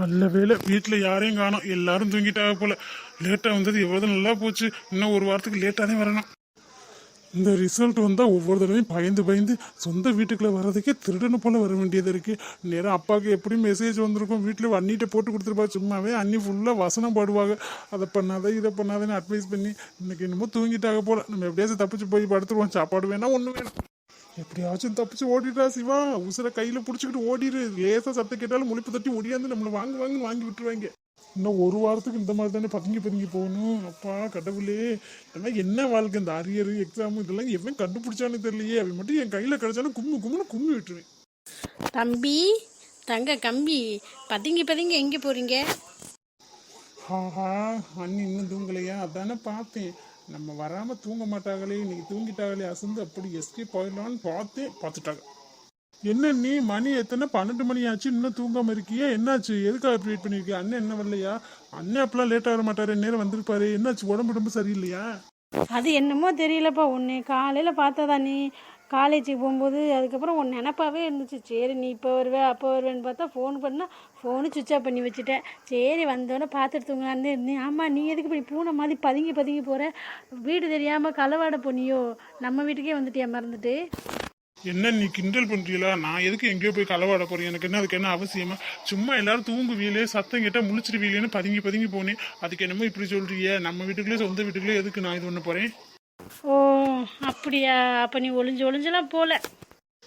நல்ல வேலை வீட்டில் யாரையும் காணும். எல்லாரும் தூங்கிட்டாக போல. லேட்டாக வந்தது இவ்வளோ நல்லா போச்சு. இன்னும் ஒரு வாரத்துக்கு லேட்டாக தான் வரணும். இந்த ரிசல்ட் வந்தால் ஒவ்வொரு தடவையும் பயந்து பயந்து சொந்த வீட்டுக்குள்ளே வர்றதுக்கே திருடனு போல் வர வேண்டியது இருக்குது நேரம் அப்பாவுக்கு எப்படியும் மெசேஜ் வந்திருக்கும். வீட்டில் அண்ணிட்ட போட்டு கொடுத்துருப்பா. சும்மாவே அண்ணி ஃபுல்லாக வசனம் பாடுவாங்க. அதை பண்ணாத இதை பண்ணாதேன்னு அட்வைஸ் பண்ணி இன்னைக்கு என்னமோ தூங்கிட்டாக போல. நம்ம எப்படியாச்சும் தப்பிச்சு போய் படுத்துருவோம். சாப்பாடு வேணால் ஒன்று வேணும். எப்படியாச்சும் தப்பிச்சு ஓடிடுறா சிவா. உசுர கையில புடிச்சுக்கிட்டு ஓடிடு. லேசா சத்தம் கேட்டாலும் முழிப்பு தட்டி ஓடியாந்து நம்மள வாங்க வாங்கன்னு வாங்கி விட்டுருவாங்க. இன்னும் ஒரு வாரத்துக்கு இந்த மாதிரி தானே பதுங்கி பதுங்கி போகணும். அப்பா கடவுளே. இதெல்லாம் என்ன வாழ்க்கை? இந்த அரியர் எக்ஸாம் இதெல்லாம் எவன் கண்டுபிடிச்சான்னு தெரியலையே. அவன் மட்டும் என் கையில கிடைச்சாலும் கும்மு கும்முன்னு கும்மி விட்டுருவேன். தம்பி தங்க கம்பி பதுங்கி பதுங்கி எங்கே போகிறீங்க ஆஹா அண்ணி இன்னும் தூங்கலையா? அதானே பார்த்தேன். நம்ம வராம தூங்க மாட்டாங்களே இன்னைக்கு தூங்கிட்டாங்களே அசந்து அப்படி எஸ்கேப் போயிடலான்னு பார்த்து பார்த்துட்டாங்க. என்ன நீ மணி எத்தனை? பன்னெண்டு மணி ஆச்சு இன்னும் தூங்காமல் இருக்கியே? என்னாச்சு? எதுக்காக இப்படி வெயிட் பண்ணிருக்கிய அண்ணன் என்ன வரலையா? அண்ணன் அப்பெல்லாம் லேட் ஆக மாட்டாரு நேரம் வந்திருப்பாரு. என்னாச்சு? உடம்பு உடம்பு சரியில்லையா? அது என்னமோ தெரியலப்பா உன்னை காலையில் பார்த்ததா நீ? காலேஜுக்கு போகும்போது அதுக்கப்புறம் உன் நினப்பாவே இருந்துச்சு. சரி நீ இப்போ வருவே அப்போ வருவேன்னு பார்த்தா ஃபோன் பண்ணால் ஃபோனு சுவிட்ச் ஆஃப் பண்ணி வச்சுட்டேன். சரி வந்தோடனே பார்த்துட்டு தூங்கலான்னு இருந்தேன். ஆமாம் நீ எதுக்கு இப்படி பூனை மாதிரி பதுங்கி பதுங்கி போகிற வீடு தெரியாமல் களவாட போனியோ? நம்ம வீட்டுக்கே வந்துட்டியா மறந்துட்டு? என்ன நீ கிண்டல் பண்ணுறீங்களா நான் எதுக்கு எங்கேயோ போய் களவாட போகிறேன் எனக்கு என்ன அதுக்கு என்ன அவசியமா? சும்மா எல்லாரும் தூங்குவீலே சத்தம் கேட்டால் முழிச்சிருவீலேன்னு பதுங்கி பதுங்கி போனேன். அதுக்கு என்னமோ இப்படி சொல்கிறியே நம்ம வீட்டுக்குள்ளே சொந்த வீட்டுக்குள்ளே எதுக்கு நான் இது பண்ண போகிறேன் அப்படியா? அப்போ நீ ஒளிஞ்சு ஒளிஞ்செல்லாம் போகல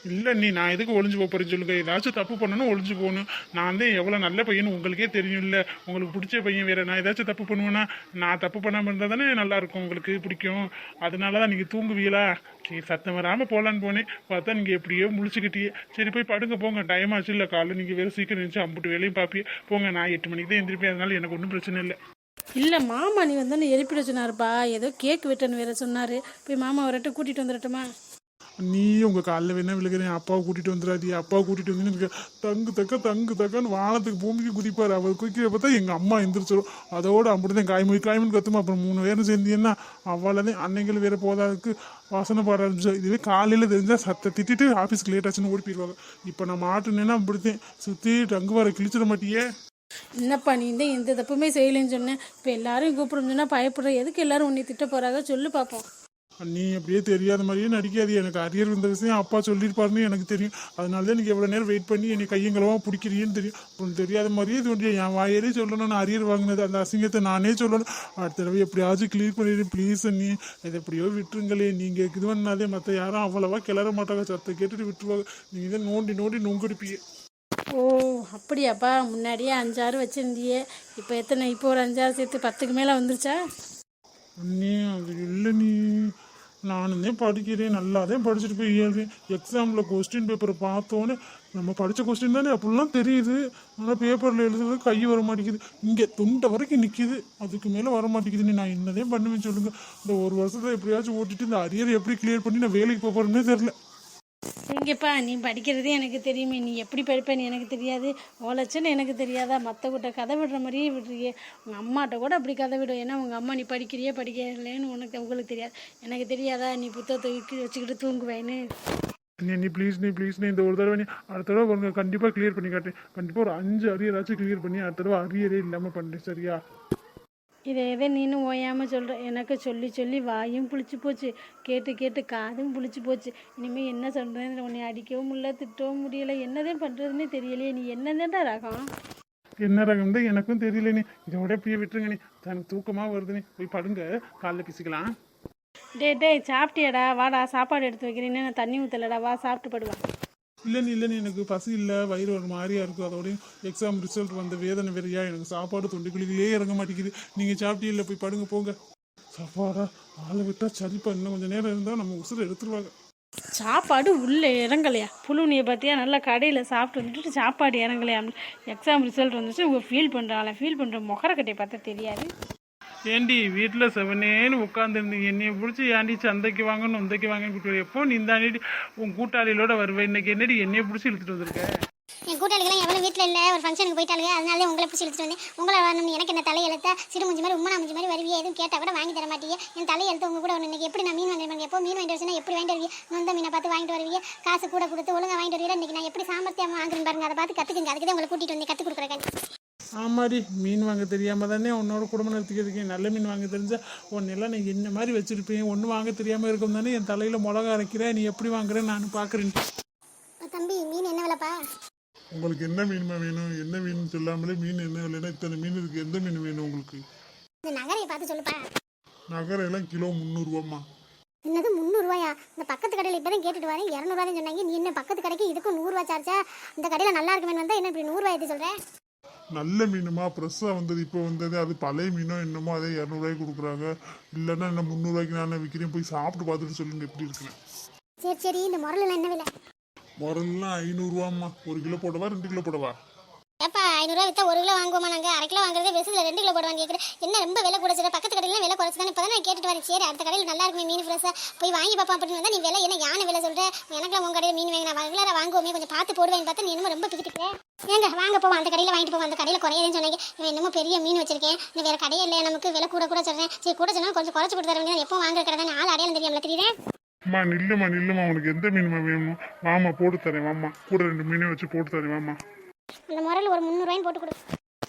இல்லை நீ நான் எதுக்கு ஒளிஞ்சு போகிறேன்னு சொல்லுங்க. ஏதாச்சும் தப்பு பண்ணணும் ஒளிஞ்சு போகணும். நான் தான் எவ்வளோ நல்ல பையன் உங்களுக்கே தெரியும் இல்லை. உங்களுக்கு பிடிச்ச பையன் வேறு. நான் ஏதாச்சும் தப்பு பண்ணுவேன்னா நான் தப்பு பண்ணாமல் இருந்தால் தானே நல்லாயிருக்கும் உங்களுக்கு பிடிக்கும். அதனால தான் நீங்கள் தூங்குவீங்களா? சரி சத்தம் வராமல் போகலான்னு போனேன். பார்த்தா நீங்கள் எப்படியோ முழிச்சுக்கிட்டீங்க சரி போய் படுங்க போங்க. டைம் ஆச்சு இல்லை. காலைல நீங்கள் வேறு சீக்கிரம் இருந்துச்சு அம்புட்டு வேலையும் பார்ப்பியே போங்க நான் எட்டு மணிக்கு தான் எந்திரிப்பேன். அதனால எனக்கு ஒன்றும் பிரச்சனை இல்லை. இல்லை மாமா நீ வந்து எழுப்பிட சொன்னாருப்பா. ஏதோ கேக் வெட்டன்னு வேற சொன்னார். போய் மாமா வரட்டும் கூட்டிகிட்டு வந்துடட்டுமா? நீ உங்க காலில் வேணா விழுகிறேன். அப்பாவை கூட்டிட்டு வந்துடாதி. அப்பாவை கூட்டிட்டு வந்து எனக்கு தங்கு தக்க தங்கு தக்கன்னு வானத்துக்கு பூமிக்கு குதிப்பாரு. அவர் குதிக்கிற பார்த்தா எங்க அம்மா எந்திரிச்சிடும் அதோட அப்படிதான் காய்மொழி காய்மொழி கத்துமா. அப்புறம் மூணு பேரும் சேர்ந்தீங்கன்னா அவ்வளோதான் அன்னைகள் வேற போதாதுக்கு வாசனை பாட ஆரம்பிச்சா இதுவே காலையில் தெரிஞ்சா சத்த திட்டிட்டு ஆஃபீஸ்க்கு லேட் ஆச்சுன்னு ஓடி போயிடுவாங்க. இப்போ நான் மாட்டுனேன்னா அப்படித்தேன் சுற்றி டங்கு வர கிழிச்சிட மாட்டியே. என்னப்பா நீ இந்த எந்த தப்புமே செய்யலைன்னு சொன்னேன் இப்போ எல்லாரும் கூப்பிடணும் சொன்னா பயப்படுற. எதுக்கு எல்லாரும் உன்னை திட்ட போறாங்க? சொல்லு பார்ப்போம் நீ அப்படியே தெரியாத மாதிரியே நடிக்காது. எனக்கு அரியர் வந்த விஷயம் அப்பா சொல்லியிருப்பாருன்னு எனக்கு தெரியும். அதனால தான் எனக்கு எவ்வளோ நேரம் வெயிட் பண்ணி என்னை கையங்களவா பிடிக்கிறீன்னு தெரியும். உனக்கு தெரியாத மாதிரியே இது என் வாயிலே சொல்லணும். நான் அரியர் வாங்கினது. அந்த அசிங்கத்தை நானே சொல்லணும். அடுத்த தடவை எப்படியாச்சும் கிளியர் பண்ணிடுறேன் ப்ளீஸ் நீ இதை எப்படியோ விட்டுருங்களே. நீங்கள் இது பண்ணாதே. மற்ற யாரும் அவ்வளவா கிளற மாட்டாங்க. சத்தை கேட்டுட்டு விட்டுருவாங்க. நீங்கள் தான் நோண்டி நோண்டி நொங்கடிப்பீங்க. ஓ. அப்படியாப்பா முன்னாடியே அஞ்சாறு வச்சிருந்தியே. இப்போ எத்தனை இப்போ ஒரு அஞ்சாறு சேர்த்து பத்துக்கு மேலே வந்துருச்சா? நீ அது இல்லை நீ. நானும் தான் படிக்கிறேன் நல்லா தான் படிச்சுட்டு போய் எழுதுறேன். எக்ஸாமில் கொஸ்டின் பேப்பரை பார்த்தோன்னே நம்ம படித்த கொஸ்டின் தானே அப்படிலாம் தெரியுது. ஆனால் பேப்பரில் எழுதுறது கை வர மாட்டேங்குது. இங்கே துண்டை வரைக்கும் நிற்கிது அதுக்கு மேலே வர மாட்டேங்குதுன்னு நான் என்னதே பண்ணுவேன் சொல்லுங்கள் இந்த ஒரு வருஷத்தை எப்படியாச்சும் ஓட்டிட்டு இந்த அரியர் எப்படி கிளியர் பண்ணி நான் வேலைக்கு போகிறேன்னே தெரில எங்கப்பா நீ படிக்கிறதே எனக்கு தெரியுமே. நீ எப்படி படிப்பேன்னு எனக்கு தெரியாது. ஓலச்சன்னு எனக்கு தெரியாதா? மற்ற கிட்ட கதை விடுற மாதிரியே விடுறியே. உங்கள் அம்மாட்ட கூட அப்படி கதை விடும். ஏன்னா உங்கள் அம்மா நீ படிக்கிறியே படிக்கலைன்னு உனக்கு உங்களுக்கு தெரியாது. எனக்கு தெரியாதா? நீ புத்தகத்தை வச்சுக்கிட்டு தூங்குவேன்னு. நீ ப்ளீஸ் நீ ப்ளீஸ் நீ இந்த ஒரு தடவை நீ அடுத்த தடவை உங்க கண்டிப்பாக கிளியர் பண்ணி காட்டேன் கண்டிப்பாக ஒரு அஞ்சு அரியராச்சும் கிளியர் பண்ணி அடுத்த தடவை அரியரே இல்லாமல் பண்ணுறேன் சரியா? இதை எதை நீனும் ஓயாமல் சொல்கிற எனக்கு சொல்லி சொல்லி வாயும் புளிச்சு போச்சு. கேட்டு கேட்டு காதும் புளிச்சு போச்சு. இனிமேல் என்ன சொல்கிறேன்னு உன்னை அடிக்கவும் முடியல திட்டவும் முடியல. என்னதான் பண்ணுறதுன்னே தெரியலையே நீ. என்னதான்டா ரகம்? என்ன ரகம் தான் எனக்கும் தெரியல நீ. இதோட இப்படியே விட்டுருங்க நீ. தனக்கு தூக்கமாக வருது நீ. போய் படுங்க. காலைல பேசிக்கலாம். டே டேய் சாப்பிட்டியாடா. வாடா சாப்பாடு எடுத்து வைக்கிறேன்னு நான் தண்ணி ஊற்றலடா வா சாப்பிட்டு படுவா. இல்லைன்னு இல்லைன்னு எனக்கு பசி இல்லை வயிறு ஒரு மாதிரியா இருக்கும் அதோடய எக்ஸாம் ரிசல்ட் வந்த வேதனை வேறையா எனக்கு சாப்பாடு தொண்டுக்குழிகளே இறங்க மாட்டேங்குது. நீங்கள் சாப்பிட்டே இல்லை போய் படுங்க போங்க. சாப்பாடா ஆளை விட்டா சரிப்பா. இன்னும் கொஞ்சம் நேரம் இருந்தால் நம்ம உசுரை எடுத்துருவாங்க. சாப்பாடு உள்ளே இறங்கலையா? புழுனியை பார்த்தியா நல்லா கடையில் சாப்பிட்டு வந்துட்டு சாப்பாடு இறங்கலையா எக்ஸாம் ரிசல்ட் வந்துச்சு. உங்கள் ஃபீல் பண்ணுறாங்களே ஃபீல் பண்ணுற முகரக்கட்டையை பார்த்தா தெரியாது. ஏண்டி வீட்டில் செவனேன்னு உட்காந்துருந்தீங்க என்னையை பிடிச்சி ஏண்டி சந்தைக்கு வாங்கணும் உந்தைக்கு வாங்கன்னு கூப்பிட்டு எப்போ நீ தாண்டி உன் கூட்டாளிகளோட வருவேன் இன்னைக்கு என்னடி என்னைய பிடிச்சி இழுத்துட்டு வந்திருக்கேன் என் கூட்டாளிகளாம் எவ்வளோ வீட்டில் இல்லை. ஒரு ஃபங்க்ஷனுக்கு போயிட்டாளுங்க. அதனால உங்களை பிடிச்சி இழுத்துட்டு வந்தேன். உங்களை வரணும் எனக்கு என்ன தலை எழுத்த சிறு மாதிரி உம்மன் முஞ்சி மாதிரி வருவியே? எதுவும் கேட்டால் கூட வாங்கி தர மாட்டீங்க என் தலை எழுத்து உங்க கூட ஒன்று இன்னைக்கு எப்படி நான் மீன் வாங்கிட்டு எப்போ மீன் வாங்கிட்டு வரச்சுன்னா எப்படி வாங்கிட்டு வருவீங்க நொந்த மீனை பார்த்து வாங்கிட்டு வருவீங்க காசு கூட கொடுத்து ஒழுங்காக வாங்கிட்டு வருவீங்க இன்னைக்கு நான் எப்படி சாமர்த்தியம் வாங்குறேன் பாருங்க. அதை பார்த்து கற்றுக்குங்க அதுக்கு தான் உங்களை கூட்டிகிட்டு வந்து கற்றுக் கொடுக்குறேன். ஆமாடி மீன் வாங்க தெரியாமல் தானே உன்னோட குடும்பம் நடத்திக்கிறதுக்கு நல்ல மீன் வாங்க தெரிஞ்சா உன்னெல்லாம் நீ என்ன மாதிரி வச்சிருப்பேன்? ஒன்றும் வாங்க தெரியாமல் இருக்கும் தானே? என் தலையில் மிளகா அரைக்கிற நீ எப்படி வாங்குற? நான் பார்க்குறேன் தம்பி மீன் என்ன விலைப்பா? உங்களுக்கு என்ன மீன்மா வேணும்? என்ன மீன் சொல்லாமலே மீன் என்ன இல்லைன்னா இத்தனை மீன் இருக்கு. எந்த மீன் வேணும் உங்களுக்கு? இந்த நகரையை பார்த்து சொல்லுப்பா. நகரம் எல்லாம் கிலோ முந்நூறுவாம்மா. என்னது முந்நூறுவாயா? இந்த பக்கத்து கடையில் இப்போ தான் கேட்டுட்டு வரேன். இரநூறுவா சொன்னாங்க. நீ என்ன பக்கத்து கடைக்கு இதுக்கும் நூறுரூவா சார்ஜா இந்த கடையில் நல்லா இருக்குமே வந்தால் என்ன இப்படி நூறுரூவா சொல்கிறேன் நல்ல மீனுமா? ஃப்ரெஷ்ஷாக வந்தது இப்போ வந்தது. அது பழைய மீனோ என்னமோ அதே இரநூறுவாய்க்கு கொடுக்குறாங்க. இல்லைன்னா என்ன முந்நூறுவாய்க்கு நான் விற்கிறேன் போய் சாப்பிட்டு பார்த்துட்டு சொல்லுங்க எப்படி இருக்குன்னு. சரி சரி. இந்த முரலாம் என்ன விலை? முரல்லாம் ஐநூறுரூவாம்மா ஒரு கிலோ போடவா? ரெண்டு கிலோ போடவா? ஐநூறுரூவா வித்தா ஒரு கிலோ வாங்குவோமா நாங்கள் அரை கிலோ வாங்குறது பெருசில் ரெண்டு கிலோ போடுவாங்க கேட்குறேன் என்ன ரொம்ப விலை கூட சொல்ற பக்கத்து கடையில் விலை குறைச்சு தானே இப்போ தான் கேட்டுட்டு வரேன் சரி அடுத்த கடையில் நல்லா இருக்குமே மீன் ஃப்ரெஷ்ஷாக போய் வாங்கி பார்ப்போம் அப்படின்னு வந்தால் நீ விலை என்ன யானை விலை சொல்கிறேன் எனக்குலாம் உங்கள் கடையில் மீன் வாங்கி நான் ரெகுலராக வாங்குவோமே கொஞ்சம் பார்த்து போடுவேன் பார்த்தா நீ என்னமோ ரொம்ப பிக்கிட்டு ஏங்க வாங்க போவோம் அந்த கடையில் வாங்கிட்டு போவோம் அந்த கடையில் குறையதுன்னு சொன்னீங்க. இவன் என்னமோ பெரிய மீன் வச்சிருக்கேன். நீ வேற கடையே இல்லை நமக்கு விலை கூட கூட சொல்கிறேன் சரி கூட சொன்னால் கொஞ்சம் குறைச்சி கொடுத்து தர வேண்டியது எப்போ வாங்குற கடை தான் ஆள் அடையாளம் தெரியாமல் தெரியுறேன் அம்மா நில்லுமா நில்லுமா உனக்கு எந்த மீனுமா வேணும்? வாமா போட்டு தரேன் வாமா கூட ரெண்டு மீனே வச்சு போட்டு தரேன் வாமா அந்த முறையில் ஒரு முந்நூறுவாயும் போட்டு கொடு.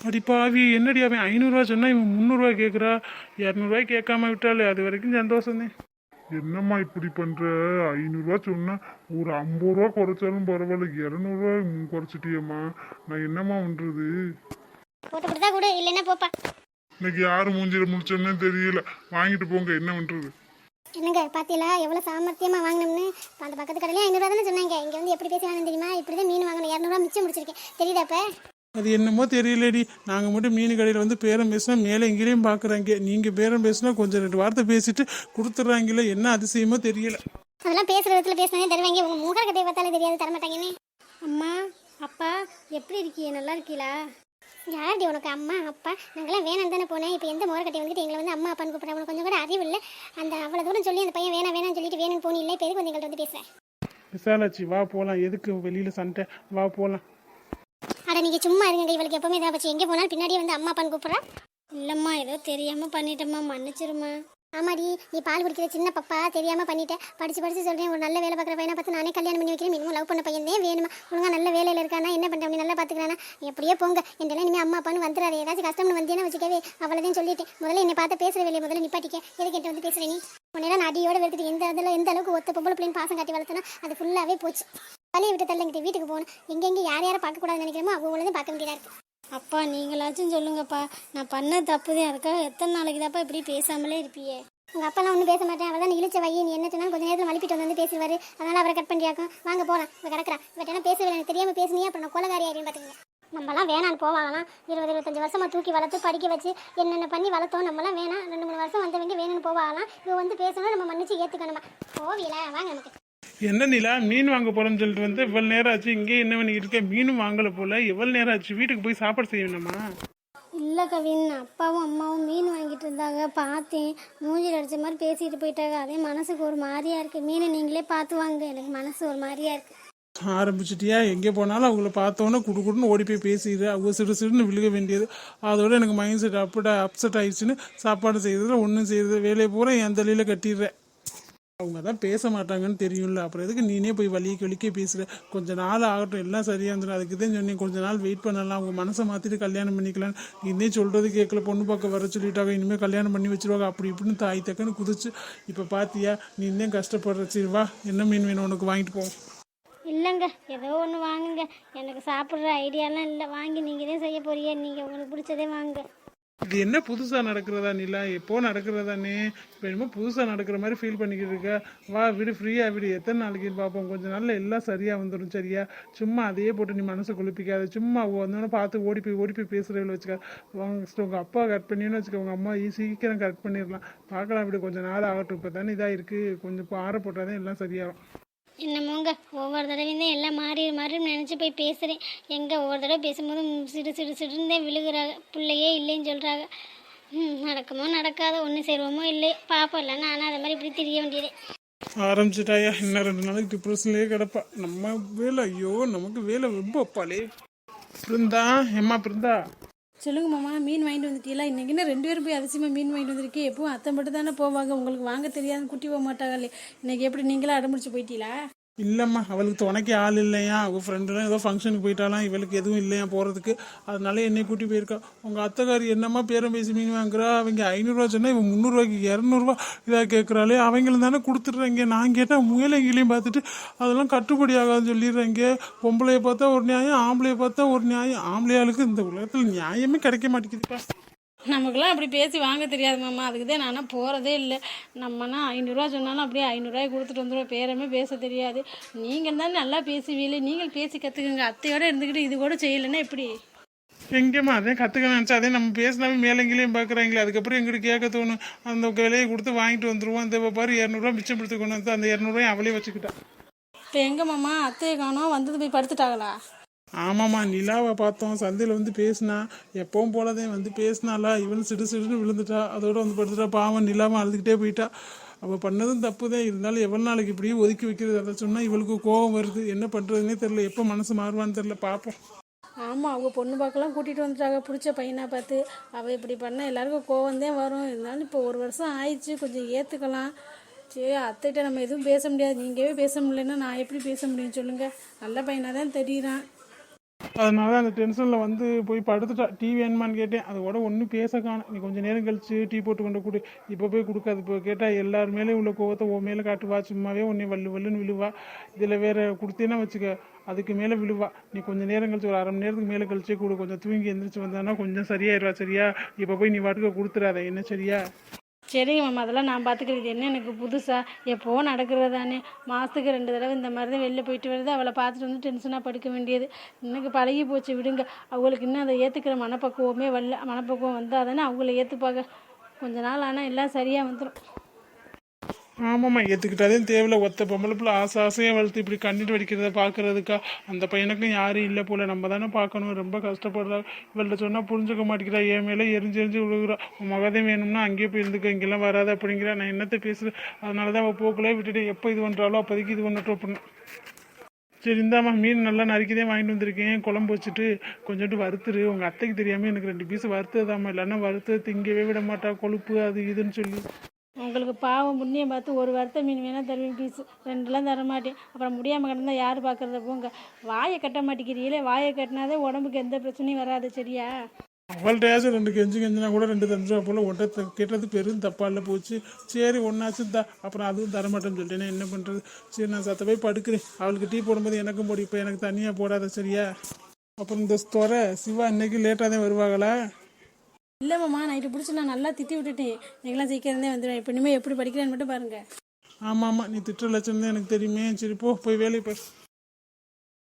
அடி பாவி என்னடி அவன் ஐநூறுரூவா சொன்னா இவன் முந்நூறுரூவா கேட்குறா இரநூறுவாய் கேட்காம விட்டாலே அது வரைக்கும் சந்தோஷம் தான் என்னம்மா இப்படி பண்ற? ஐநூறுரூவா சொன்னா ஒரு ஐம்பது ரூபா குறைச்சாலும் பரவாயில்ல இரநூறுவா குறைச்சிட்டியம்மா. நான் என்னம்மா பண்றது? போட்டு இல்லைன்னா போப்பா. இன்னைக்கு யாரு மூஞ்சில முடிச்சோன்னே தெரியல. வாங்கிட்டு போங்க என்ன பண்றது? என்னங்க பாத்தீங்களா? எவ்வளோ சாமர்த்தியமாக வாங்கினோம்னு? அந்த பக்கத்து கடையில ஐநூறுவா தானே சொன்னாங்க. இங்கே வந்து எப்படி பேசி வாங்கணும் தெரியுமா? இப்படி தான் மீன் வாங்கணும். இரநூறுவா மிச்சம் முடிச்சிருக்கேன். தெரியுதா இப்போ? அது என்னமோ தெரியலடி. நாங்கள் மட்டும் மீன் கடையில் வந்து பேரம் பேசினா மேலே எங்கேயும் பார்க்குறாங்க நீங்கள் பேரம் பேசினா கொஞ்சம் ரெண்டு வார்த்தை பேசிட்டு கொடுத்துட்றாங்களே என்ன அதிசயமோ தெரியல. அதெல்லாம் பேசுகிற விதத்தில் பேசினே தருவாங்க. உங்கள் முகர் கட்டையை பார்த்தாலே தெரியாது தரமாட்டாங்கன்னு. அம்மா அப்பா எப்படி இருக்கீங்க? நல்லா இருக்கீங்களா? யாரடி உனக்கு அம்மா அப்பா? நாங்களாம் வேணாம் தானே போனேன். இப்போ எந்த முகர் கட்டை வந்துட்டு எங்களை வந்து அம்மா அப்பான்னு கூப்பிட்றா. உனக்கு கொஞ்சம் கூட அறிவு இல்லை. அந்த அவ்வளோ தூரம் சொல்லி அந்த பையன் வேணாம் வேணாம்னு சொல்லிட்டு வேணும்னு போனி இல்லை. இப்போ எதுக்கு வந்து எங்கள்கிட்ட வந்து பேசுகிறேன் விசாலாச்சி வா போகலாம் எதுக்கு வெளியில் சண்டை? வா போகலாம் அட நீங்கள் சும்மா இருங்க இவளுக்கு எப்பவுமே இதாக போச்சு. எங்கே போனாலும் பின்னாடியே வந்து அம்மா அப்பான்னு கூப்பிட்றா? இல்லைம்மா ஏதோ தெரியாமல் பண்ணிட்டேம்மா. மன்னிச்சிருமா ஆமாடி நீ பால் குடிக்கிற சின்ன பப்பா தெரியாம பண்ணிட்டேன் படிச்சு படிச்சு சொல்றேன் ஒரு நல்ல வேலை பார்க்குற பையனை பார்த்து நானே கல்யாணம் பண்ணி வைக்கிறேன். மினிமம் லவ் பண்ண பையனே வேணுமா? ஒழுங்காக நல்ல வேலையில இருக்கானா? என்ன பண்ற? அப்படி நல்லா பாத்துக்கிறானா எப்படியே போங்க. என்கிட்ட இனிமேல் அம்மா அப்பான்னு வந்துடுறாரு ஏதாச்சும் கஷ்டம்னு வந்தேன்னு வச்சுக்கவே. அவ்வளோதான் சொல்லிட்டேன். முதல்ல என்னை பார்த்து பேசுகிற வேலையை முதல்ல நிப்பாட்டிக்க. எதுக்கு என்கிட்ட வந்து பேசுற நீ? உன்னெல்லாம் நான் அடியோட வெறுத்துட்டு எந்த அதில் எந்த அளவுக்கு ஒத்த பொம்பளை பிள்ளைன்னு பாசம் காட்டி வளர்த்தனா அது ஃபுல்லாவே போச்சு. வழியை விட்டு தள்ளிங்கிட்டு வீட்டுக்கு போகணும். எங்கெங்கே யார் யாரை பார்க்கக்கூடாதுன்னு நினைக்கிறோமோ அவங்களதான் பார்க்க வேண்டியதாக இருக்குது அப்பா நீங்களாச்சும் சொல்லுங்கப்பா. நான் பண்ண தப்பு தான் அதுக்காக எத்தனை நாளைக்கு தான்ப்பா இப்படி பேசாமலே இருப்பியே? உங்கள் அப்பெல்லாம் ஒன்றும் பேச மாட்டேன். அவள் தான் இழிச்ச வையே. நீ என்ன சொன்னாலும் கொஞ்சம் நேரத்தில் வலிப்பிட்டு வந்து பேசுவார் அதனால் அவரை கட் பண்ணியாக்கும் வாங்க போகலாம் இவ கிடக்குறா. இவட்ட என்ன பேசவில்லை எனக்கு தெரியாமல் பேசுனியே. அப்புறம் நான் கொலகாரி ஆயிரும் பார்த்துக்கங்க நம்மலாம் வேணான்னு போவாங்களாம். இருபது இருபத்தஞ்சி வருஷமாக தூக்கி வளர்த்து படிக்க வச்சு என்னென்ன பண்ணி வளர்த்தோம் நம்மலாம் வேணாம். ரெண்டு மூணு வருஷம் வந்தவங்க வேணும்னு போவாங்களாம். இவ வந்து பேசணும். நம்ம மன்னிச்சு ஏற்றுக்கணுமா போவியல வாங்க நமக்கு என்ன நிலா மீன் வாங்க போகிறேன்னு சொல்லிட்டு வந்து இவ்வளோ நேரம் ஆச்சு இங்கே என்ன பண்ணிக்கிட்டு இருக்க? மீனும் வாங்கலை போல எவ்வளோ நேரம் ஆச்சு வீட்டுக்கு போய் சாப்பாடு செய்யணுமா இல்லை கவின் அப்பாவும் அம்மாவும் மீன் வாங்கிட்டு இருந்தாங்க. பார்த்தேன். மூஞ்சில் அடிச்ச மாதிரி பேசிட்டு போயிட்டாங்க. அதே மனசுக்கு ஒரு மாதிரியா இருக்கு. மீனை நீங்களே பார்த்து வாங்க. எனக்கு மனசு ஒரு மாதிரியா இருக்கு. ஆரம்பிச்சிட்டியா? எங்கே போனாலும் அவங்கள பார்த்தோன்னே குடு குடுன்னு ஓடி போய் பேசிடுது. அவங்க சிறு சிறுன்னு விழுக வேண்டியது. அதோட எனக்கு மைண்ட் செட் அப்பட அப்செட் ஆயிடுச்சுன்னு சாப்பாடு செய்யறதுல ஒன்றும் செய்யறது வேலையை பூரா என் தலையில் கட்டிடுறேன். அவங்க தான் பேச மாட்டாங்கன்னு தெரியும்ல. அப்புறம் எதுக்கு நீனே போய் வலிய கழிக்க பேசுற? கொஞ்ச நாள் ஆகட்டும் எல்லாம் சரியா இருந்துடும் அதுக்கு தான் சொன்னேன் கொஞ்ச நாள் வெயிட் பண்ணலாம். அவங்க மனசை மாத்திட்டு கல்யாணம் பண்ணிக்கலாம். இன்னே சொல்றது கேட்கல பொண்ணு பார்க்க வர சொல்லிட்டாங்க. இனிமேல் கல்யாணம் பண்ணி வச்சிருவாங்க. அப்படி இப்படின்னு தாய் தக்கன்னு குதிச்சு இப்போ பாத்தியா? நீ இன்னும் கஷ்டப்படுற? சரி வா. என்ன மீன் வேணும் உனக்கு வாங்கிட்டு போவோம் இல்லைங்க. ஏதோ ஒன்று வாங்குங்க. எனக்கு சாப்பிட்ற ஐடியாலாம் இல்லை. வாங்கி நீங்கள் தான் செய்ய போறீங்க? நீங்கள் உங்களுக்கு பிடிச்சதே வாங்க. இது என்ன புதுசாக நடக்கிறதா நிலா? எப்போ நடக்கிறதானே? இப்போ என்னமோ புதுசாக நடக்கிற மாதிரி ஃபீல் பண்ணிக்கிட்டு இருக்க. வா விடு ஃப்ரீயாக விடு. எத்தனை நாளைக்கு பார்ப்போம். கொஞ்ச நாளில் எல்லாம் சரியாக வந்துடும் சரியா? சும்மா அதையே போட்டு நீ மனசை குளிப்பிக்காத. சும்மா வந்தோடனே பார்த்து ஓடி போய் ஓடி போய் பேசுறவங்கள வச்சுக்க. வாங்க உங்கள் அப்பா கட் பண்ணின்னு வச்சுக்க. உங்கள் அம்மா ஈ- சீக்கிரம் கட் பண்ணிடலாம். பார்க்கலாம் விடு கொஞ்சம் நாள் ஆகட்டும். இப்போ தானே இதாக இருக்குது கொஞ்சம் ஆற போட்டால் தான் எல்லாம் சரியாகும். என்னமோங்க ஒவ்வொரு தடவையும் தான் எல்லாம் மாறி மாறி நினச்சி போய் பேசுகிறேன் எங்கே ஒவ்வொரு தடவை பேசும்போது சிடு சிடு சிடுன்னு தான் விழுகிறாங்க பிள்ளையே இல்லைன்னு சொல்கிறாங்க நடக்குமோ நடக்காத ஒன்று சேருவோமோ இல்லை பார்ப்போம் இல்லைன்னா ஆனால் அதை மாதிரி இப்படி தெரிய வேண்டியதே. ஆரம்பிச்சிட்டாயா? இன்னும் ரெண்டு நாளைக்கு டிப்ரெஷன்லேயே கிடப்பா. நம்ம வேலை ஐயோ நமக்கு வேலை ரொம்ப பழைய பிருந்தா எம்மா பிருந்தா. சொல்லுங்க மாமா மீன் வாங்கிட்டு வந்துட்டீங்களா? இன்னைக்கு என்ன ரெண்டு பேரும் போய் அதிசயமாக மீன் வாங்கிட்டு வந்திருக்கே எப்பவும் அத்தை மட்டும் தானே போவாங்க. உங்களுக்கு வாங்க தெரியாதுன்னு குட்டி போக மாட்டாங்களே இன்றைக்கி எப்படி நீங்களா அடம்பிடிச்சு போயிட்டீங்களா? இல்லைம்மா அவளுக்கு துணைக்கு ஆள் இல்லையா? அவள் ஃப்ரெண்டுலாம் ஏதோ ஃபங்க்ஷனுக்கு போயிட்டாலாம் இவளுக்கு எதுவும் இல்லையா போகிறதுக்கு அதனால என்னை கூட்டி போயிருக்கா. உங்கள் அத்தைக்காரி என்னம்மா பேரம் பேசி மீன் வாங்குறா? அவங்க ஐநூறுரூவா சொன்னால் இவன் முந்நூறுரூவாய்க்கு இரநூறுவா இதாக கேட்குறாளே அவங்களும் தானே கொடுத்துட்றாங்க. நான் கேட்டால் முயலைங்களையும் பார்த்துட்டு அதெல்லாம் கட்டுப்படி ஆகாதுன்னு சொல்லிடுறாங்க. பொம்பளையை பார்த்தா ஒரு நியாயம் ஆம்பளைய பார்த்தா ஒரு நியாயம். ஆம்பளையாளுக்கு இந்த உலகத்தில் நியாயமே கிடைக்க மாட்டேங்குதுப்பா. நமக்குலாம் அப்படி பேசி வாங்க தெரியாது மாமா. அதுக்கு தான் நானும் போகிறதே இல்லை. நம்மனா ஐநூறுரூவா சொன்னாலும் அப்படியே ஐநூறுரூவாய் கொடுத்துட்டு வந்துடுவோம் பேரமே பேச தெரியாது. நீங்கள் தான் நல்லா பேசுவீங்களே. நீங்கள் பேசி கற்றுக்குங்க அத்தையோட இருந்துக்கிட்டு இது கூட செய்யலைன்னா எப்படி? எங்கேம்மா? அதே கற்றுக்க நினச்சா அதே நம்ம பேசினாவே மேலங்கிலையும் பார்க்குறாங்களே. அதுக்கப்புறம் எங்கிட்ட கேட்க தோணும். அந்த விலையை கொடுத்து வாங்கிட்டு வந்துருவோம். அந்த பாரு இரநூறுவா மிச்சம் வந்து அந்த இரநூறுவாயும் அவளே வச்சுக்கிட்டா. இப்போ எங்கே மாமா? அத்தையை காணோம். வந்தது போய் படுத்துட்டாங்களா? ஆமாம்மா நிலாவை பார்த்தோம் சந்தையில் வந்து பேசினா எப்பவும் போலதே வந்து பேசினாலா இவன் சிடு சிடுன்னு விழுந்துட்டா அதோட வந்து படுத்துட்டா பாவம் நிலாவை அழுதுகிட்டே போயிட்டா. அவள் பண்ணதும் தப்பு தான் இருந்தாலும் எவ்வளோ நாளைக்கு இப்படியே ஒதுக்கி வைக்கிறது? அதை சொன்னால் இவளுக்கு கோபம் வருது. என்ன பண்ணுறதுனே தெரில எப்போ மனசு மாறுவான்னு தெரில பார்ப்போம் ஆமாம் அவங்க பொண்ணு பார்க்கலாம் கூட்டிகிட்டு வந்துட்டாங்க. பிடிச்ச பையனை பார்த்து அவள் இப்படி பண்ணால் எல்லாருக்கும் கோவம் தான் வரும். இருந்தாலும் இப்போ ஒரு வருஷம் ஆயிடுச்சு. கொஞ்சம் ஏற்றுக்கலாம் சரி அத்தைகிட்ட நம்ம எதுவும் பேச முடியாது. நீங்கவே பேச முடியலன்னா நான் எப்படி பேச முடியும்? சொல்லுங்கள் நல்ல பையனாக தான் தெரியுறான். அதனால அந்த டென்ஷனில் வந்து போய் படுத்துட்டா. டீ வேணுமான்னு கேட்டேன். அது கூட ஒன்றும் பேச காணும் நீ கொஞ்சம் நேரம் கழிச்சு டீ போட்டு கொண்டு கொடு. இப்போ போய் கொடுக்காது. இப்போ கேட்டால் எல்லார் மேலே உள்ள கோவத்தை உன் மேலே காட்டுவா. சும்மாவே உன்னை வல்லு வல்லுன்னு விழுவா. இதில் வேறு கொடுத்தேன்னா வச்சுக்க. அதுக்கு மேலே விழுவா. நீ கொஞ்சம் நேரம் கழிச்சு ஒரு அரை மணி நேரத்துக்கு மேலே கழிச்சே கொடு. கொஞ்சம் தூங்கி எந்திரிச்சு வந்தானா கொஞ்சம் சரியாயிருவா சரியா? இப்போ போய் நீ வாட்டுக்க கொடுத்துடாத என்ன சரியா? சரிங்க மேம் அதெல்லாம் நான் பார்த்துக்கிறது என்ன எனக்கு புதுசாக எப்போவும் நடக்கிறது தானே மாதத்துக்கு ரெண்டு தடவை இந்த மாதிரி தான் வெளில போயிட்டு வருது. அவளை பார்த்துட்டு வந்து டென்ஷனாக படுக்க வேண்டியது. இன்னைக்கு பழகி போச்சு விடுங்க. அவங்களுக்கு இன்னும் அதை ஏற்றுக்கிற மனப்பக்குவமே வரல. மனப்பக்குவம் வந்தால் தானே அவங்கள ஏற்றுப்பாங்க கொஞ்ச நாள் ஆனால் எல்லாம் சரியாக வந்துடும் ஆமாம்மா ஏற்றுக்கிட்டாதே தேவையில்ல. ஒத்த பொம்பளை பிள்ளை ஆசை ஆசையாக வளர்த்து இப்படி கண்ணீர் வடிக்கிறத பார்க்கறதுக்கா? அந்த பையனுக்கும் யாரும் இல்லை போல. நம்ம தானே பார்க்கணும். ரொம்ப கஷ்டப்படுறா. இவள்கிட்ட சொன்னால் புரிஞ்சுக்க மாட்டேங்கிறா. என் மேலே எரிஞ்சு எரிஞ்சு விழுகிறா. உன் மகதே வேணும்னா அங்கேயே போய் இருந்துக்க. இங்கெல்லாம் வராது அப்படிங்கிறா. நான் என்னத்தை பேசுகிறேன் அதனால தான் அவள் போக்குள்ளே விட்டுட்டு எப்போ இது பண்ணுறாலோ அப்போதைக்கு இது பண்ணட்டும் அப்படின்னு சரி இந்தாம்மா மீன் நல்லா நறுக்கிதே வாங்கிட்டு வந்திருக்கேன். குழம்பு வச்சுட்டு கொஞ்சோண்டு வறுத்துரு. உங்கள் அத்தைக்கு தெரியாமல் எனக்கு ரெண்டு பீஸ் வறுத்ததாம்மா இல்லைன்னா வறுத்து திங்கவே விட மாட்டா. கொழுப்பு அது இதுன்னு சொல்லி. உங்களுக்கு பாவம் புண்ணியம் பார்த்து ஒரு வருத்த மீன் வேணால் தருவேன் பீஸ் ரெண்டுலாம் தர மாட்டேன் அப்புறம் முடியாமல் கிடந்தா யார் பார்க்குறத போங்க. வாயை கட்ட மாட்டேங்கிறீங்களே? வாயை கட்டினாதே உடம்புக்கு எந்த பிரச்சனையும் வராது சரியா? அவள்கிட்டயாச்சும் ரெண்டு கெஞ்சி கெஞ்சினா கூட ரெண்டு தஞ்சா ரூபா போல் ஒட்ட கேட்டது பெரும் தப்பால போச்சு. சரி ஒன்றாச்சும் தா. அப்புறம் அதுவும் தரமாட்டேன்னு சொல்லிட்டேன் என்ன பண்ணுறது சரி நான் சத்த போய் படுக்கிறேன். அவளுக்கு டீ போடும்போது எனக்கும் போடி. இப்போ எனக்கு தனியாக போடாத சரியா? அப்புறம் இந்த ஸ்தோரை சிவா இன்னைக்கு லேட்டாக தான் வருவாங்களா? இல்லை மாமா நைட்டு பிடிச்சி நான் நல்லா திட்டி விட்டுட்டேன். நீங்களாம் சீக்கிரந்தே வந்துடுவேன் இப்போ இனிமேல் எப்படி படிக்கிறேன்னு மட்டும் பாருங்கள் ஆமாம் ஆமாம் நீ திட்டுற லட்சம் தான் எனக்கு தெரியுமே. சரி போ போய் வேலையை பாரு